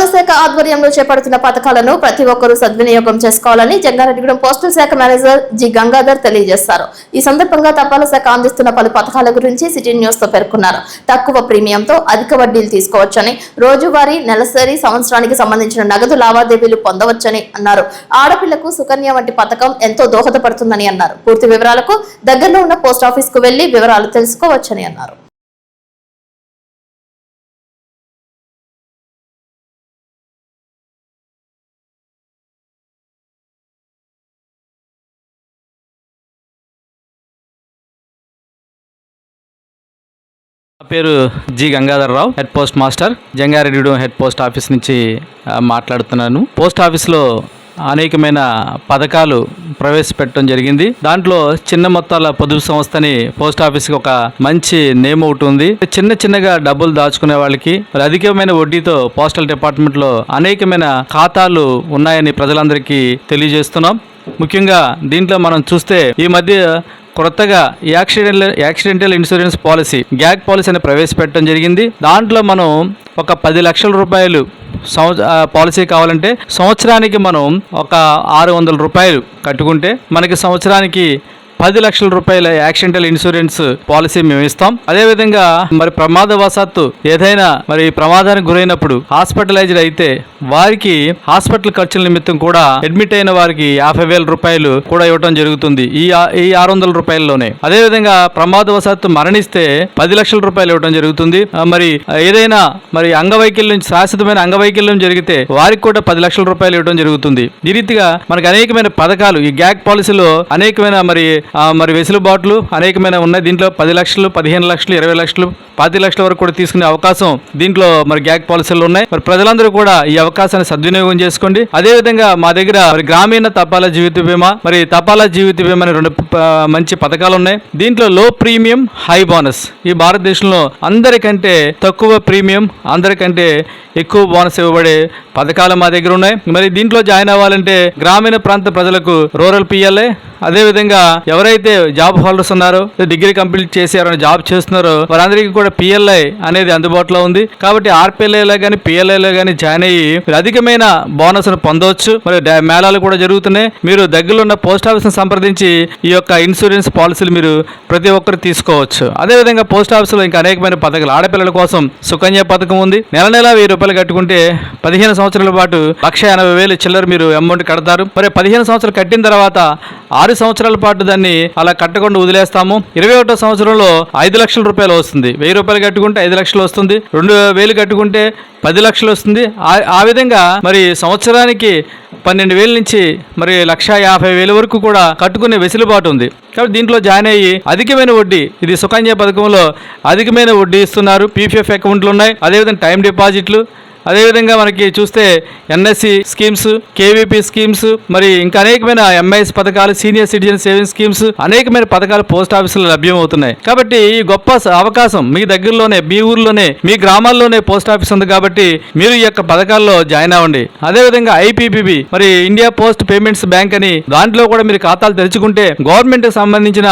తపాలా శాఖ ఆధ్వర్యంలో చేపడుతున్న పథకాలను ప్రతి ఒక్కరూ సద్వినియోగం చేసుకోవాలని జంగారెడ్డిగూడెం పోస్టల్ శాఖ మేనేజర్ జి గంగాధర్ తెలియజేశారు. ఈ సందర్భంగా తపాలా శాఖ అందిస్తున్న పలు పథకాల గురించి సిటీ న్యూస్తో పేర్కొన్నారు. తక్కువ ప్రీమియంతో అధిక వడ్డీలు తీసుకోవచ్చని రోజువారీ నెలసరి సంవత్సరానికి సంబంధించిన నగదు లావాదేవీలు పొందవచ్చని అన్నారు. ఆడపిల్లకు సుకన్య వంటి పథకం ఎంతో దోహదపడుతుందని అన్నారు. పూర్తి వివరాలకు దగ్గరలో ఉన్న పోస్ట్ ఆఫీస్కు వెళ్ళి వివరాలు తెలుసుకోవచ్చని అన్నారు. నా పేరు G Gangadhararao head post master. Jangareddy head post office నుంచి మాట్లాడుతున్నాను. పోస్ట్ ఆఫీస్లో అనేకమైన పథకాలు ప్రవేశపెట్టడం జరిగింది. దాంట్లో చిన్న మొత్తాల పొదుపు సంస్థని పోస్ట్ ఆఫీస్కి ఒక మంచి నేమ్ ఒకటి ఉంది. చిన్న చిన్నగా డబ్బులు దాచుకునే వాళ్ళకి మరి అధికమైన వడ్డీతో పోస్టల్ డిపార్ట్మెంట్లో అనేకమైన ఖాతాలు ఉన్నాయని ప్రజలందరికీ తెలియజేస్తున్నాం. ముఖ్యంగా దీంట్లో మనం చూస్తే ఈ మధ్య కొత్తగా యాక్సిడెంటల్ యాక్సిడెంటల్ ఇన్సూరెన్స్ పాలసీ గ్యాగ్ పాలసీ అని ప్రవేశపెట్టడం జరిగింది. దాంట్లో మనం ఒక పది లక్షల రూపాయలు పాలసీ కావాలంటే సంవత్సరానికి మనం ఒక ఆరు వందల రూపాయలు కట్టుకుంటే మనకి సంవత్సరానికి పది లక్షల రూపాయల యాక్సిడెంటల్ ఇన్సూరెన్స్ పాలసీ మేము ఇస్తాం. అదేవిధంగా మరి ప్రమాదవశాత్తు ఏదైనా మరి ప్రమాదానికి గురైనప్పుడు హాస్పిటలైజ్డ్ అయితే వారికి హాస్పిటల్ ఖర్చుల నిమిత్తం కూడా అడ్మిట్ అయిన వారికి యాభై వేల రూపాయలు కూడా ఇవ్వడం జరుగుతుంది ఈ ఈ ఆరు వందల రూపాయల్లోనే. అదేవిధంగా ప్రమాదవశాత్తు మరణిస్తే పది లక్షల రూపాయలు ఇవ్వడం జరుగుతుంది. మరి ఏదైనా మరి అంగవైకల్యం శాశ్వతమైన అంగవైకల్యం జరిగితే వారికి కూడా పది లక్షల రూపాయలు ఇవ్వడం జరుగుతుంది. ఈ రీతిగా మనకు అనేకమైన పథకాలు ఈ గ్యాగ్ పాలసీలో అనేకమైన మరి మరి వెసులుబాట్లు అనేకమైన ఉన్నాయి. దీంట్లో పది లక్షలు పదిహేను లక్షలు ఇరవై లక్షలు పాతి లక్షల వరకు కూడా తీసుకునే అవకాశం దీంట్లో మరి గ్యాగ్ పాలసీలు ఉన్నాయి. మరి ప్రజలందరూ కూడా ఈ అవకాశాన్ని సద్వినియోగం చేసుకోండి అదే విధంగా మా దగ్గర మరి గ్రామీణ తపాలా జీవిత బీమా మరి తపాలా జీవిత బీమా అనే రెండు మంచి పథకాలు ఉన్నాయి. దీంట్లో లో ప్రీమియం హై బోనస్ ఈ భారతదేశంలో అందరికంటే తక్కువ ప్రీమియం అందరికంటే ఎక్కువ బోనస్ ఇవ్వబడే పథకాలు మా దగ్గర ఉన్నాయి. మరి దీంట్లో జాయిన్ అవ్వాలంటే గ్రామీణ ప్రాంత ప్రజలకు రూరల్ పిఎల్ఏ అదేవిధంగా ఎవరైతే జాబ్ హోల్డర్స్ ఉన్నారో డిగ్రీ కంప్లీట్ చేశారో జాబ్ చేస్తున్నారో వారందరికీ కూడా పిఎల్ఐ అనేది అందుబాటులో ఉంది. కాబట్టి ఆర్పిఎల్ఐలో కానీ పిఎల్ఐలో కానీ జాయిన్ అయ్యి మీరు అధికమైన బోనస్ పొందవచ్చు మరి మేళాలు కూడా జరుగుతున్నాయి. మీరు దగ్గరలో ఉన్న పోస్ట్ ఆఫీస్ని సంప్రదించి ఈ యొక్క ఇన్సూరెన్స్ పాలసీలు మీరు ప్రతి ఒక్కరు తీసుకోవచ్చు. అదేవిధంగా పోస్ట్ ఆఫీస్లో ఇంకా అనేకమైన పథకాలు. ఆడపిల్లల కోసం సుకన్య పథకం ఉంది. నెల నెల వెయ్యి రూపాయలు కట్టుకుంటే పదిహేను సంవత్సరాల పాటు లక్ష ఎనభై వేలు చిల్లర మీరు అమౌంట్ కడతారు. మరి పదిహేను సంవత్సరాలు కట్టిన తర్వాత ఆరు సంవత్సరాల పాటు దాన్ని అలా కట్టకుండా వదిలేస్తాము. ఇరవై ఒకటో సంవత్సరంలో ఐదు లక్షల రూపాయలు వస్తుంది. వెయ్యి రూపాయలు కట్టుకుంటే ఐదు లక్షలు వస్తుంది. రెండు వేలు కట్టుకుంటే పది లక్షలు వస్తుంది. ఆ- ఆ విధంగా మరి సంవత్సరానికి పన్నెండు వేల నుంచి మరి లక్ష యాభై వేల వరకు కూడా కట్టుకునే వెసులుబాటు ఉంది. కాబట్టి దీంట్లో జాయిన్ అయ్యి అధికమైన వడ్డీ ఇది సుకన్య పథకంలో అధికమైన వడ్డీ ఇస్తున్నారు. పీపీఎఫ్ అకౌంట్లు ఉన్నాయి. అదేవిధంగా టైం డిపాజిట్లు అదేవిధంగా మనకి చూస్తే ఎన్ఎస్సి స్కీమ్స్ కేవీపీ స్కీమ్స్ మరి ఇంకా అనేకమైన ఎంఐఎస్ పథకాలు సీనియర్ సిటిజన్ సేవింగ్ స్కీమ్స్ అనేకమైన పథకాలు పోస్ట్ ఆఫీసులో లభ్యం అవుతున్నాయి కాబట్టి ఈ గొప్ప స- అవకాశం మీ దగ్గరలోనే మీ ఊర్లోనే మీ గ్రామాల్లోనే పోస్ట్ ఆఫీస్ ఉంది కాబట్టి మీరు ఈ యొక్క పథకాల్లో జాయిన్ అవ్వండి. అదేవిధంగా ఐపీపీబీ మరి ఇండియా పోస్ట్ పేమెంట్స్ బ్యాంక్ అని దాంట్లో కూడా మీరు ఖాతాలు తెరుచుకుంటే గవర్నమెంట్ సంబంధించిన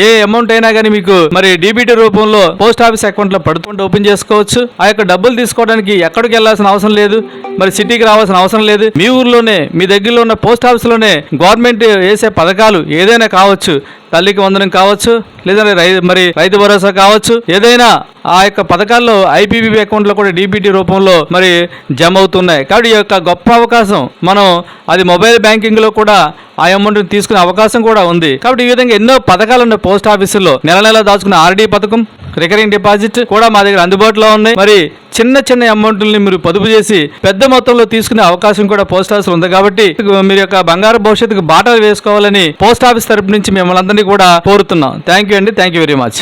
ఏ అమౌంట్ అయినా కానీ మీకు మరి డీబీటీ రూపంలో పోస్ట్ ఆఫీస్ అకౌంట్లో పడుతుంటే ఓపెన్ చేసుకోవచ్చు. ఆ యొక్క డబ్బులు తీసుకోవడానికి ఎక్కడికి వెళ్ళాల్సిన అవసరం లేదు మరి సిటీకి రావాల్సిన అవసరం లేదు. మీ ఊర్లోనే మీ దగ్గరలో ఉన్న పోస్ట్ ఆఫీస్లోనే గవర్నమెంట్ వేసే పథకాలు ఏదైనా కావచ్చు తల్లికి వందనం కావచ్చు లేదంటే రై మరి రైతు భరోసా కావచ్చు ఏదైనా ఆ యొక్క పథకాల్లో ఐపీబీ అకౌంట్లో కూడా డీబీటీ రూపంలో మరి జమ అవుతున్నాయి. కాబట్టి ఈ యొక్క గొప్ప అవకాశం మనం అది మొబైల్ బ్యాంకింగ్లో కూడా ఆ అమౌంట్ తీసుకునే అవకాశం కూడా ఉంది. కాబట్టి ఈ విధంగా ఎన్నో పథకాలు ఉన్నాయి పోస్ట్ ఆఫీసుల్లో. నెల నెల దాచుకున్న ఆర్డీ పథకం రికరింగ్ డిపాజిట్ కూడా మా దగ్గర అందుబాటులో ఉన్నాయి. మరి చిన్న చిన్న అమౌంట్లని మీరు పొదుపు చేసి పెద్ద మొత్తంలో తీసుకునే అవకాశం కూడా పోస్ట్ ఆఫీస్ ఉంది కాబట్టి మీరు యొక్క బంగారు భవిష్యత్తుకు బాటలు వేసుకోవాలని పోస్ట్ ఆఫీస్ తరపు నుంచి మిమ్మల్ని అందరినీ కూడా కోరుతున్నాం. థ్యాంక్ యూ అండి. Thank you very much.